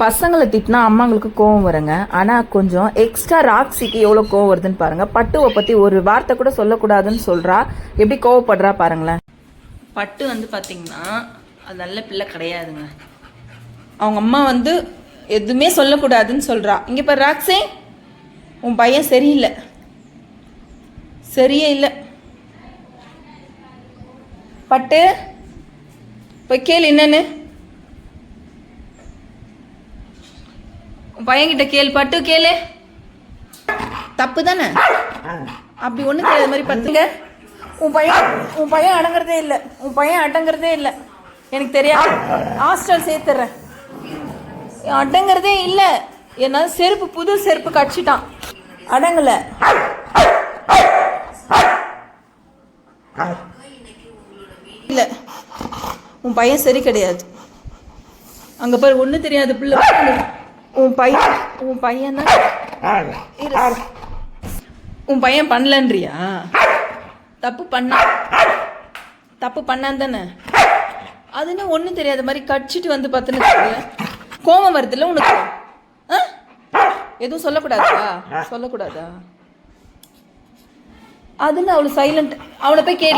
பசங்களை திட்டினா அம்மாங்களுக்கு கோவம் வருங்க. ஆனால் கொஞ்சம் எக்ஸ்ட்ரா ராக்ஸிக்கு எவ்வளோ கோவம் வருதுன்னு பாருங்க. பட்டுவை பற்றி ஒரு வார்த்தை கூட சொல்லக்கூடாதுன்னு சொல்றா. எப்படி கோவப்படுறா பாருங்களேன். பட்டு வந்து பார்த்தீங்கன்னா அது நல்ல பிள்ளை கிடையாதுங்க. அவங்க அம்மா வந்து எதுவுமே சொல்லக்கூடாதுன்னு சொல்றா. இங்கே பாரு ராக்ஸே உன் பையன் சரியில்லை. சரியே இல்லை. பட்டு இப்போ கேள் என்னன்னு. உன் பையன்கிட்ட கேள் பட்டு கேளு. தப்பு தானே அப்படி ஒன்றும் தெரியாத மாதிரி பார்த்துங்க உன் பையன் உன் பையன் அடங்குறதே இல்லை. உன் பையன் அடங்குறதே இல்லை. எனக்கு தெரியாது. ஹாஸ்டல் சேர்த்துறேன். அடங்குறதே இல்லை. என்னால் செருப்பு புது செருப்பு கடிச்சிட்டான். அடங்கலை. இல்லை. உன் பையன் சரி கிடையாது. அங்கே பாரு ஒன்றும் தெரியாது பிள்ளை. உன் பையன் உன் பையன்? தான் உன் பையன் பண்ணலன்றியா? தப்பு பண்ண. தப்பு பண்ணான் தானே? அதுன்னு ஒன்றும் தெரியாத மாதிரி கடிச்சிட்டு வந்து பார்த்துன்னு கோபம் வருதுல்ல உனக்கு? ஆ? எதுவும் சொல்லக்கூடாதா? சொல்லக்கூடாதா? அதுன்னு அவளை சைலண்ட் அவளை போய் கேளு.